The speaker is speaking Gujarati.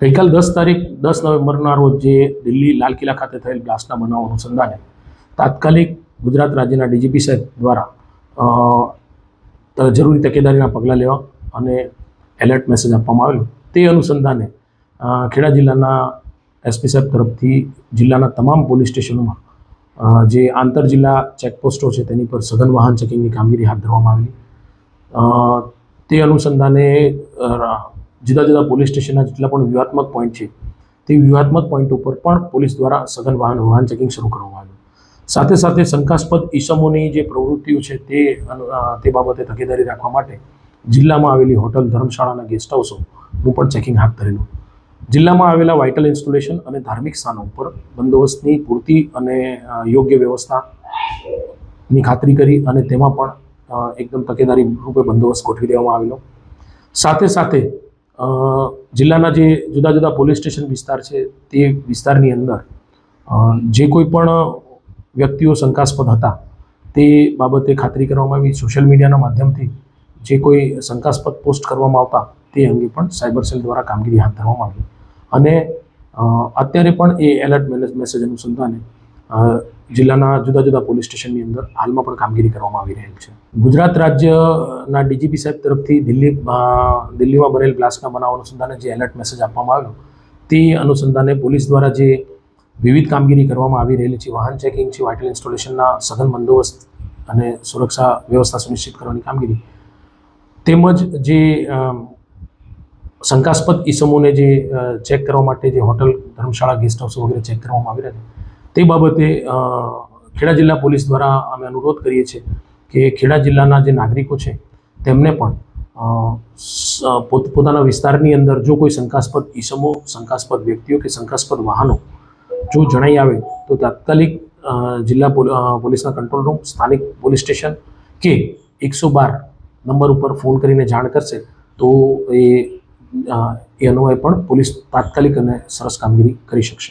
ગઈકાલ દસ તારીખ, દસ નવેમ્બરના રોજ જે દિલ્હી લાલ કિલ્લા ખાતે થયેલ બ્લાસ્ટના બનાવ અનુસંધાને તાત્કાલિક ગુજરાત રાજ્યના ડીજીપી સાહેબ દ્વારા જરૂરી તકેદારીના પગલાં લેવા અને એલર્ટ મેસેજ આપવામાં આવેલો. તે અનુસંધાને ખેડા જિલ્લાના એસપી સાહેબ તરફથી જિલ્લાના તમામ પોલીસ સ્ટેશનોમાં જે આંતર જિલ્લા ચેકપોસ્ટો છે તેની પર સઘન વાહન ચેકિંગની કામગીરી હાથ ધરવામાં આવેલી. તે અનુસંધાને જુદા જુદા પોલીસ સ્ટેશનના જેટલા પણ વ્યૂહાત્મક પોઈન્ટ છે, તે વ્યૂહાત્મક પોઈન્ટ ઉપર પણ પોલીસ દ્વારા સઘન વાહન વાહન ચેકિંગ શરૂ કરવામાં આવ્યું. સાથે સાથે શંકાસ્પદ ઈસમોની જે પ્રવૃત્તિઓ છે તે તે બાબતે તકેદારી રાખવા માટે જિલ્લામાં આવેલી હોટલ, ધર્મશાળાના ગેસ્ટ હાઉસોનું પણ ચેકિંગ હાથ ધરેલું. જિલ્લામાં આવેલા વાઇટલ ઇન્સ્ટોલેશન અને ધાર્મિક સ્થાનો ઉપર બંદોબસ્તની પૂરતી અને યોગ્ય વ્યવસ્થાની ખાતરી કરી અને તેમાં પણ એકદમ તકેદારી રૂપે બંદોબસ્ત ગોઠવી દેવામાં આવેલો. સાથે સાથે જિલ્લાના જે જુદા જુદા પોલીસ સ્ટેશન વિસ્તાર છે તે વિસ્તારની અંદર જે કોઈ પણ વ્યક્તિઓ શંકાસ્પદ હતા તે બાબતે ખાતરી કરવામાં આવી. સોશિયલ મીડિયાના માધ્યમથી જે કોઈ શંકાસ્પદ પોસ્ટ કરવામાં આવતા તે અંગે પણ સાયબર સેલ દ્વારા કામગીરી હાથ ધરવામાં આવી. અને અત્યારે પણ એ એલર્ટ મેસેજ અનુસંધાને જિલ્લાના જુદા જુદા પોલીસ સ્ટેશનની અંદર હાલમાં પણ કામગીરી કરવામાં આવી રહેલ છે. ગુજરાત રાજ્યના ડીજીપી સાહેબ તરફથી દિલ્હી દિલ્હીમાં બનેલ બ્લાસ્ટના બનાવ અનુસંધાને જે એલર્ટ મેસેજ આપવામાં આવ્યો, તે અનુસંધાને પોલીસ દ્વારા જે વિવિધ કામગીરી કરવામાં આવી રહેલી છે, વાહન ચેકિંગ છે, વાઇટલ ઇન્સ્ટોલેશનના સઘન બંદોબસ્ત અને સુરક્ષા વ્યવસ્થા સુનિશ્ચિત કરવાની કામગીરી, તેમજ જે શંકાસ્પદ ઈસમોને જે ચેક કરવા માટે જે હોટલ, ધર્મશાળા ગેસ્ટ હાઉસ વગેરે ચેક કરવામાં આવી રહ્યા છે તે બાબતે ખેડા જિલ્લા પોલીસ દ્વારા અમે અનુરોધ કરીએ છીએ કે ખેડા જિલ્લાના જે નાગરિકો છે તેમને પણ અ, સ- પોત પોતાના વિસ્તારની અંદર જો કોઈ શંકાસ્પદ ઈસમો શંકાસ્પદ વ્યક્તિઓ કે શંકાસ્પદ વાહનો જો જણાઈ આવે તો તાત્કાલિક જિલ્લા પોલ- પોલીસના કંટ્રોલ રૂમ સ્થાનિક પોલીસ સ્ટેશન કે એકસો બાર નંબર ઉપર ફોન કરીને જાણ કરશે તો એ એ પણ પોલીસ તાત્કાલિક અને સરસ કામગીરી કરી શકશે.